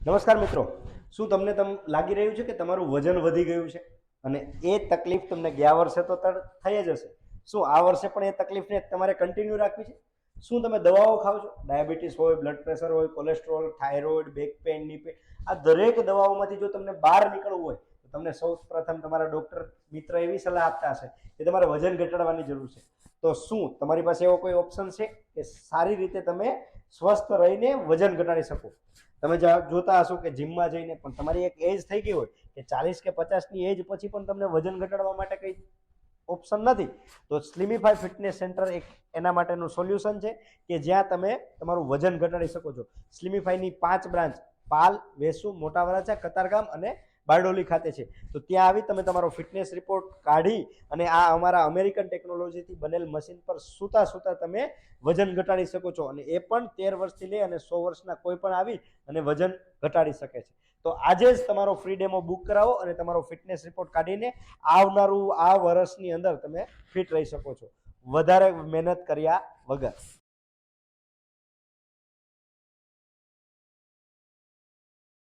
નમસ્કાર મિત્રો. શું તમને તમ લાગી રહ્યું છે કે તમારું વજન વધી ગયું છે? અને એ તકલીફ તમને ગયા વર્ષે તો થઈ જ હશે. શું આ વર્ષે પણ એ તકલીફને તમારે કન્ટિન્યુ રાખવી છે? શું તમે દવાઓ ખાવ છો? ડાયાબિટીસ હોય બ્લડ પ્રેશર હોય કોલેસ્ટ્રોલ થાઇરોઇડ બેક પેઇનની પેન આ દરેક દવાઓમાંથી જો તમને બહાર નીકળવું હોય, તો તમને સૌ પ્રથમ તમારા ડૉક્ટર મિત્ર એવી સલાહ આપતા હશે કે તમારે વજન ઘટાડવાની જરૂર છે. તો શું? તમારી પાસે એવો કોઈ ઓપ્શન છે કે સારી રીતે તમે સ્વસ્થ રહીને વજન ઘટાડી શકો? તમે જોતા હશો કે જીમમાં જઈને, પણ તમારી એક એજ થઈ ગઈ હોય કે ચાલીસ કે પચાસની એજ પછી પણ તમને વજન ઘટાડવા માટે કંઈ ઓપ્શન નથી, તો સ્લિમિફાઈ ફિટનેસ સેન્ટર એક એના માટેનું સોલ્યુશન છે કે જ્યાં તમે તમારું વજન ઘટાડી શકો છો. સ્લિમિફાઈની પાંચ બ્રાન્ચ પાલ, વેસુ મોટા વરાછા કતારગામ અને બારડોલી ખાતે છે. તો ત્યાં આવી તમે તમારો ફિટનેસ રિપોર્ટ કાઢી અને આ અમારા અમેરિકન ટેકનોલોજીથી બનેલ મશીન પર સૂતા સૂતા તમે વજન ઘટાડી શકો છો. અને એ પણ તેર વર્ષથી લઈ અને સો વર્ષના કોઈ પણ આવી અને વજન ઘટાડી શકે છે. તો આજે જ તમારો ફ્રી ડેમો બુક કરાવો અને તમારો ફિટનેસ રિપોર્ટ કાઢીને આવનારું આ વર્ષની અંદર તમે ફિટ રહી શકો છો. વધારે મહેનત કર્યા વગર.